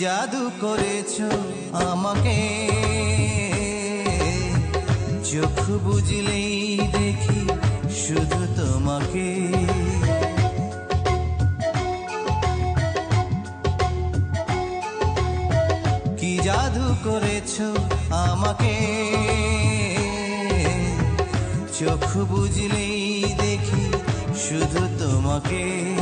জাদু করেছ আমাকে। চোখ বুঝলেই দেখি শুধু তোমাকে। কি জাদু করেছ আমাকে? চোখ বুঝলেই দেখি শুধু তোমাকে।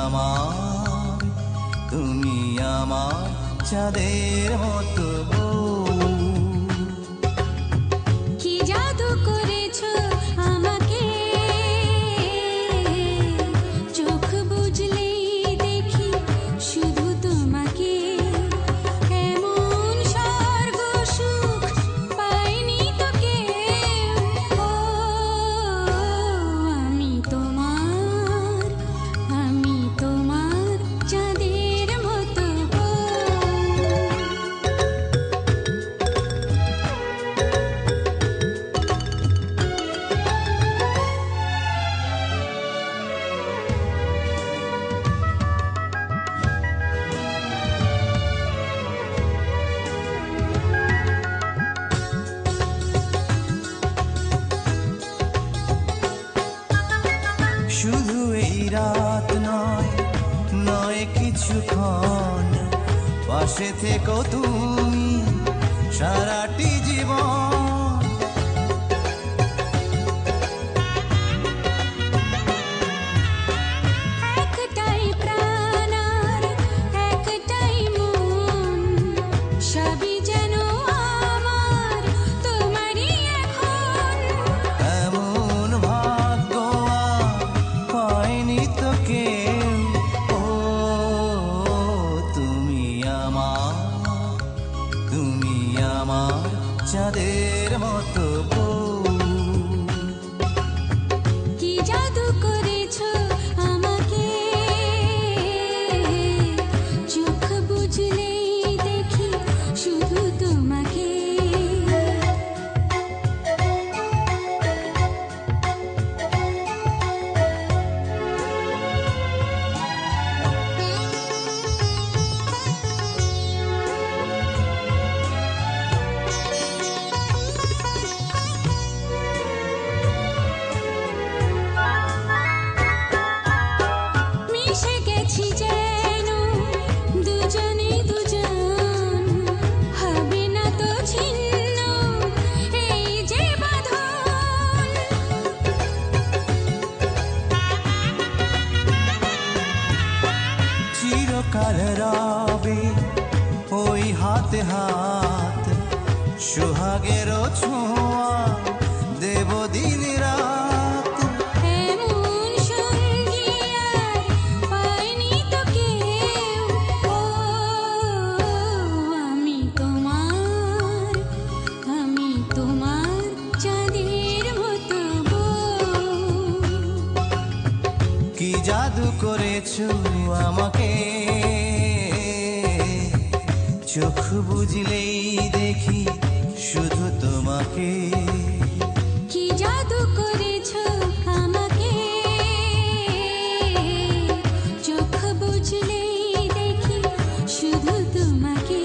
আমার তুমি আমার চাঁদের মতো শুধু এই রাত নয় নয় কিছুক্ষণ। পাশে থেকো তুমি সারাটি জীবন চাঁদের মতো রবে ওই হাতে হাত সোহাগেরও ছোঁয়া দেব দিন রাত। আমি তোমার আমি তোমার চাঁদের মতো বউ। কি জাদু করেছ আমাকে? চোখ বুঝলেই দেখি শুধু তোমাকে। কি জাদু করেছ আমাকে? চোখ বুঝলেই দেখি শুধু তোমাকে।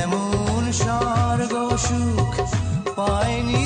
এমন স্বর্গ সুখ পায়নি